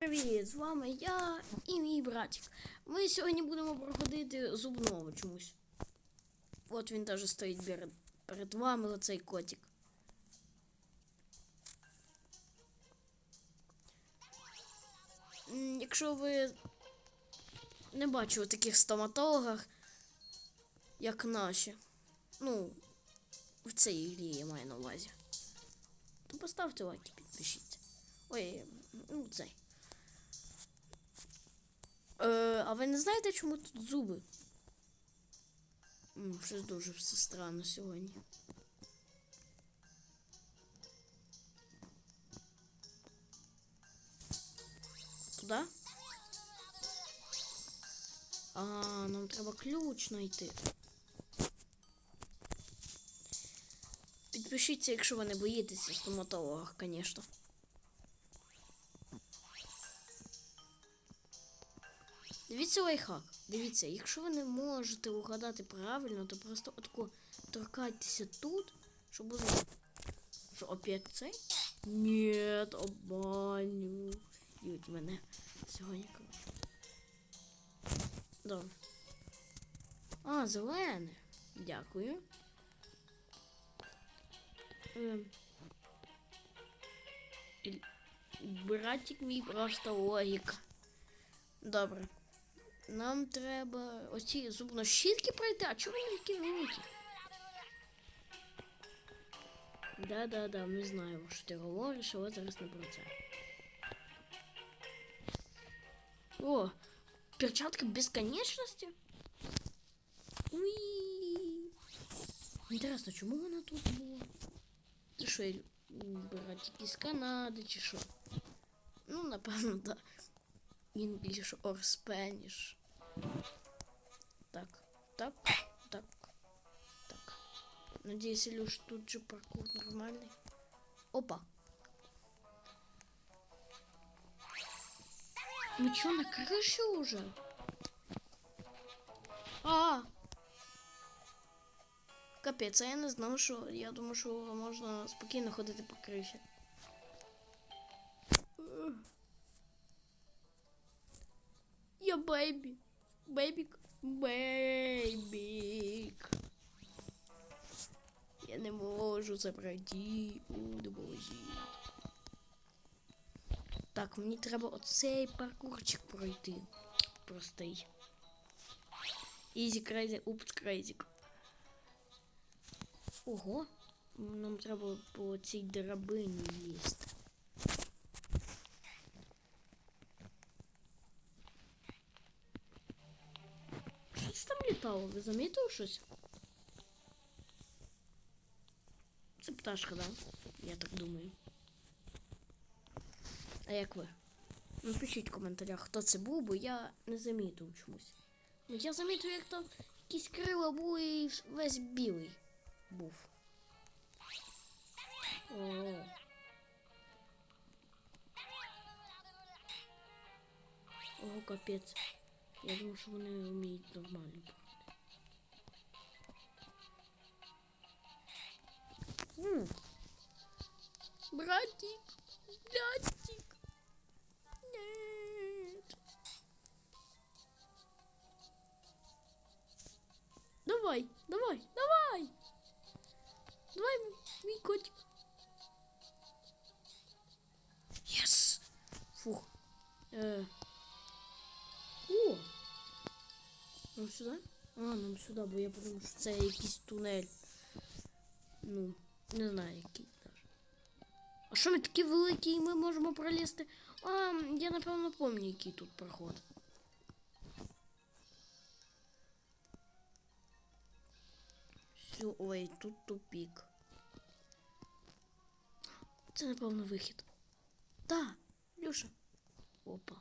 Привіт, з вами я і мій братик. Ми сьогодні будемо проходити зубного чомусь. От він теж стоїть перед, перед вами, оцей котик. Якщо ви не бачили таких стоматологах, як наші, ну, в цій грі я маю на увазі, то поставте лайк і підпишіться. Ой, ну цей. Е, а ви не знаєте, чому тут зуби? М, щось дуже все странно сьогодні. Туди? А, нам треба ключ знайти. Підпишіться, якщо ви не боїтеся стоматолога, звісно. Дивіться лайфхак. Дивіться, якщо ви не можете угадати правильно, то просто отко торкайтеся тут, щоб було. Що опять цей? Ні, обманюють мене сьогодні. Добре. А, зелене. Дякую. Ем. Братик мій просто логіка. Добре. Нам треба оці зубнощітки пройти, а чому вони такі великі? Да-да-да, ми знаємо, що ти говориш, але зараз не про це. О, перчатка безконечності? Інтересно, чому вона тут була? Це що, м, братики з Канади чи що? Ну, напевно, да. English or Spanish. Так, так, так, так. Надеюсь, Илюш, тут же паркур нормальный. Опа. Мы чё, на крыше уже? А! Капець, а я не знав, що я думаю, що можна спокійно ходити по криші. Я бейбі. Бейбік. Бейбік. Я не можу це пройти. О. Так, мені треба оцей паркурчик пройти. Простий. Ізі крейзі, упс крейзік. Ого. Нам треба по цій драбині їсти. Що це там літало? Ви замітили щось? Це пташка, да? Я так думаю. А як ви? Напишіть в коментарях, хто це був, бо я не замітив чомусь. Ну я замітив, як там якісь крила були і весь білий був. О. Ого, капець. Я думаю, що вони вміють нормально. М. Братик, братик. Нет. Давай, давай, давай. Давай, мій котик. Yes. Фух. Е. О! Нам сюди? А, нам сюди, бо я подумав, що це якийсь тунель. Ну, не знаю, який даже. А що ми такі великі і ми можемо пролізти? А, я напевно пам'ятаю, який тут проход. Все, ой, тут тупик. Це, напевно, вихід. Да, Люша. Опа.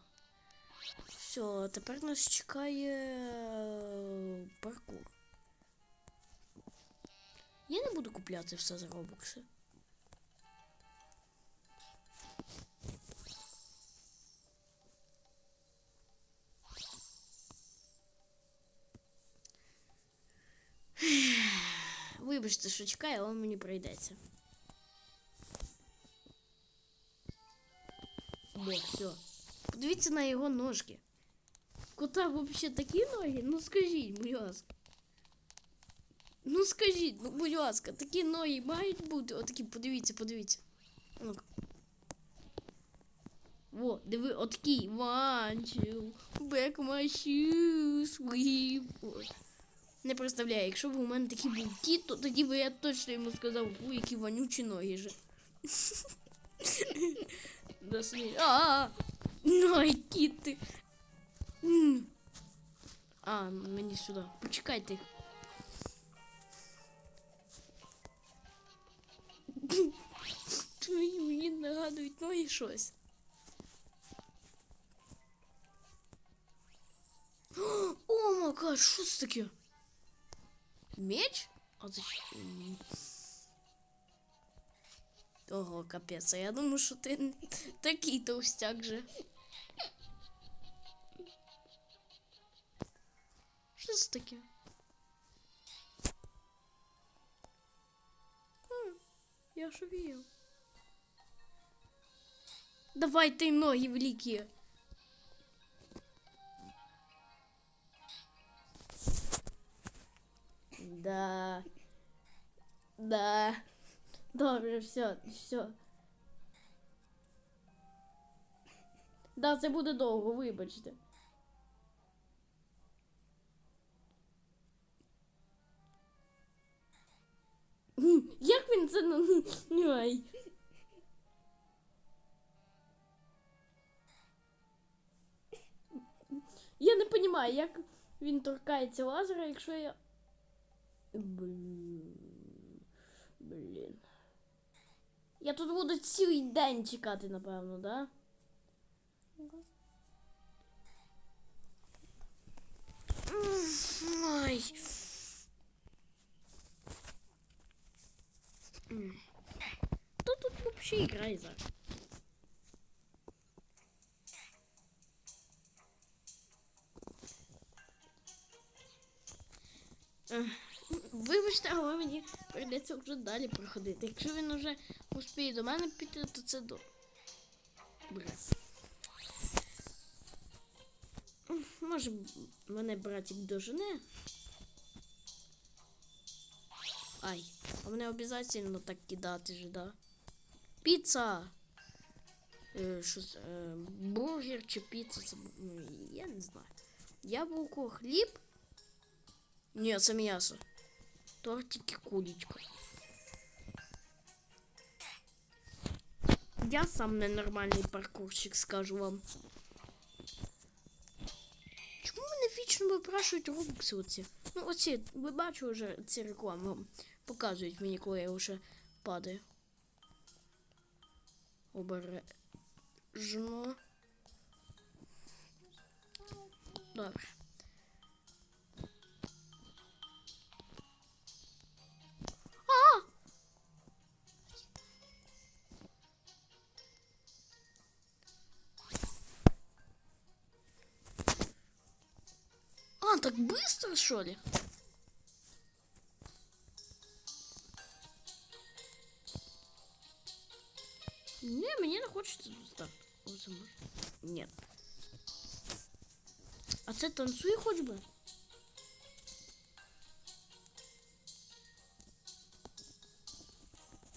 Все, тепер нас чекає е, паркур. Я не буду купляти все за робокси. Вибачте, що чекаю, але мені прийдеться. Бо все. Подивіться на його ножки. Кота взагалі такі ноги? Ну скажіть, будь ласка. Ну скажіть, ну будь ласка, такі ноги мають бути. Отакі, подивіться, подивіться. Во, диви, отакий. One, two, back my shoes. Не представляю, якщо б у мене такий був кіт, то тоді би я точно йому сказав, фу, які вонючі ноги же. Да смій. А, ной, кіт ти. М. А, мені сюди. Почекайте. Твої мені нагадують ноги щось. О, мака, що це таке? Меч? А зачем? Ого, капець, а я думаю, що ти такий товстяк же. Що це таке? Я ж вів. Давай ти ноги великі. Да. Да. Добре, все, все. Да, це буде довго, вибачте. Як він це Ай. Я не розумію, як він торкається лазера, якщо я. Блін. Блін. Я тут буду цілий день чекати, напевно, да? Ай. М. Хто тут взагалі грає зараз? Вибачте, але мені прийдеться вже далі проходити. Якщо він вже успіє до мене піти, то це до. М, Може, мене братик дожене. Ай, а мене обов'язково так кидати же, да? Піца! Е, що? Е, бургер чи піца? Це, ну, я не знаю. Яблуко, хліб. Ні, це м'ясо. Тортик і кулечка. Я сам ненормальний паркурщик, скажу вам. Вічно випрашують робокси оці? Ну, оці, ви бачили вже ці реклами показують мені, коли я вже падаю. Обережно. Добре. Так быстро, что ли? Не, мне не хочется так. Ні. А це танцює хоч би?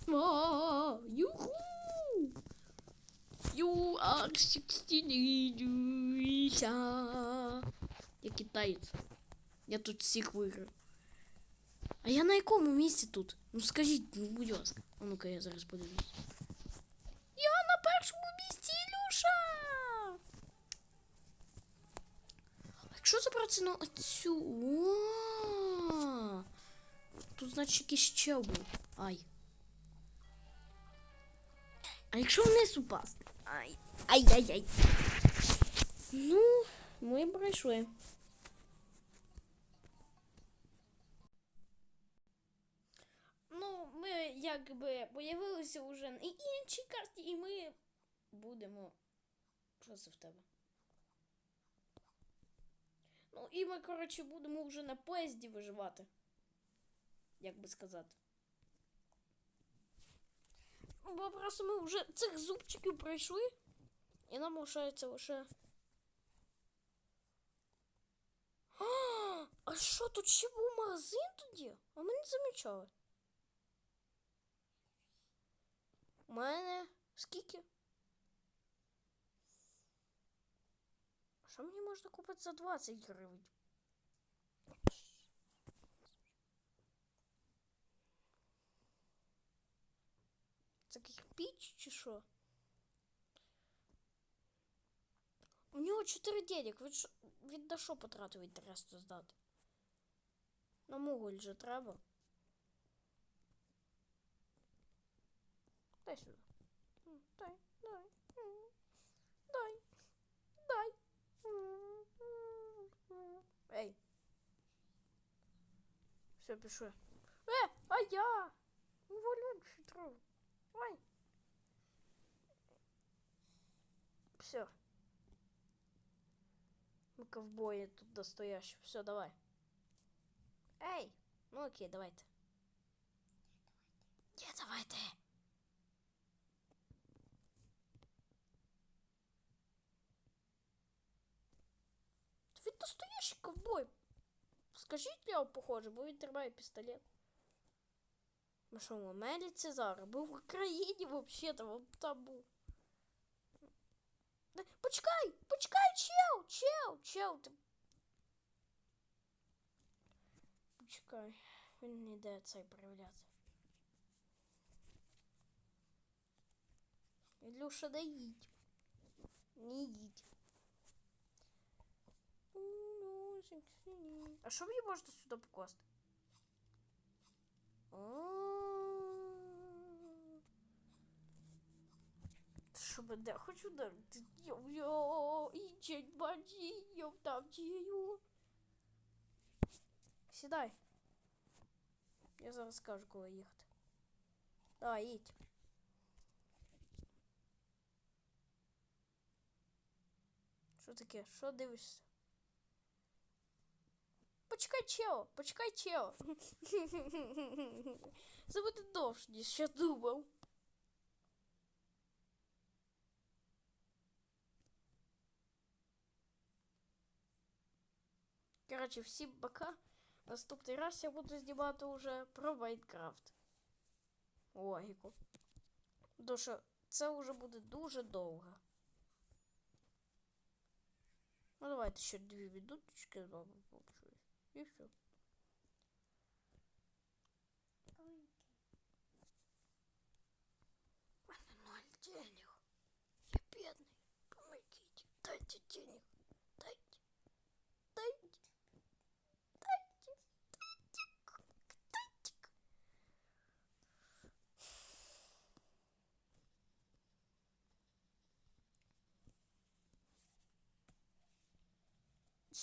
А, Юху! You are 16 Я китаєць. Я тут всіх виграв. А я на якому місці тут? Ну скажіть, ну будь ласка. А ну-ка я зараз подивлюсь. Я на першому місці, Ілюша! А якщо забратися на оцю. О! Тут, значить, якийсь ще був. Ай. А якщо вниз упасти? Ай. Ай-яй-яй. Ну, ми пройшли. Ну, ми якби появилися вже на іншій карті, і ми будемо. Що це в тебе? Ну, і ми, коротше, будемо вже на поїзді виживати. Як би сказати. Ну, бо просто ми вже цих зубчиків пройшли. І нам лишається лише. А, а що тут ще був магазин тоді? А ми не замічали. У мене скільки? Що мені можна купити за 20 гривень? Це кирпич чи що? Нього 4 денег. Він, що, він на що потратив інтересно здати? На муголь же треба. Дай сюди. Дай, дай. Дай. Дай. Ей. Все, пішли. Е, а я! Ну, валюн. Ой. Все. Мы ковбои тут настоящие. Все, давай. Эй! Ну окей, давайте. Не, давайте. Та Він настоящий ковбой. Скажіть його похоже, бо він тримає пістолет. Ми що, в Америці зараз? Був в Україні взагалі-то, вон там був. Да, Почекай, почекай, чел, чел, чел. Ти... Почекай, він не йде цей проявляти. Ілюша, не їдь. Не їдь. А що мені можна сюди покласти? А. Що мене хочу дарити? Йо-йо, і чуть баді, йо там дію. Сідай. Я зараз скажу, коли їхати. Давай, їдь. Що таке? Що дивишся? Почекай, чел, почекай, чел. Це буде довше, ніж я думав. Коротше, всім пока. Наступний раз я буду знімати уже про Майнкрафт. Логіку. Тому що це вже буде дуже довго. Ну давайте ще дві минуточки з вами все.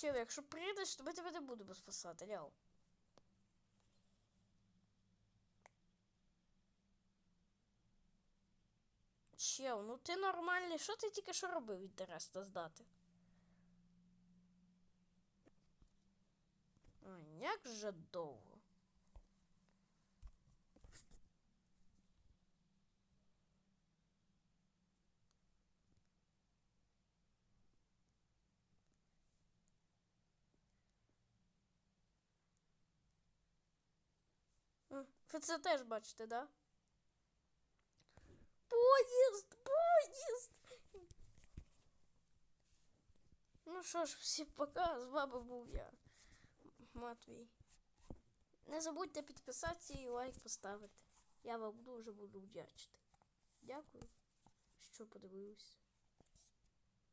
Чел, якщо прийдеш, то ми тебе не будемо спасати, Ляо. Чел, ну ти нормальний, що ти тільки що робив інтересно здати? Ой, як же довго. М, Ви це теж бачите, да? Поїзд! Поїзд! Ну що ж, всім пока, з вами був я, Матвій. Не забудьте підписатися і лайк поставити. Я вам дуже буду вдячний. Дякую, що подивилися.